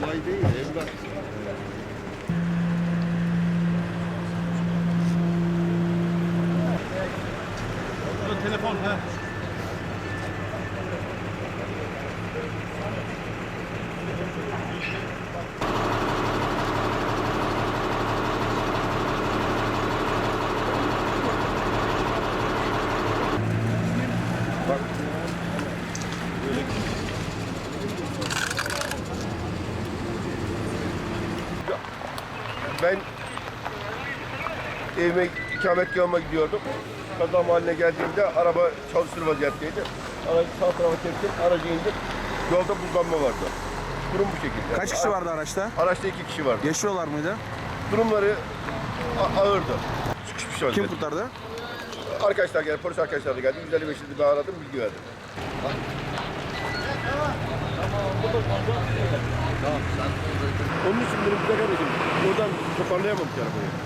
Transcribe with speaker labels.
Speaker 1: kolay değil evlat.
Speaker 2: Telefon ha.
Speaker 1: Ben evime ikametgahıma gidiyordum. Kaza mahalline geldiğimde araba çalışır vaziyetteydi. Aracı sağ tarafa çektim, aracı indim. Yolda buzlanma vardı. Durum bu şekilde.
Speaker 3: Kaç kişi vardı araçta?
Speaker 1: Araçta iki kişi vardı.
Speaker 3: Yaşıyorlar mıydı?
Speaker 1: Durumları a- ağırdı. Sıkışmış halde.
Speaker 3: Kim kurtardı?
Speaker 1: Arkadaşlar geldi, polis arkadaşlar da geldi. 155'i daha aradım, bilgi verdim. Onun için benim bir de kardeşim, oradan toparlayamamış arabayı.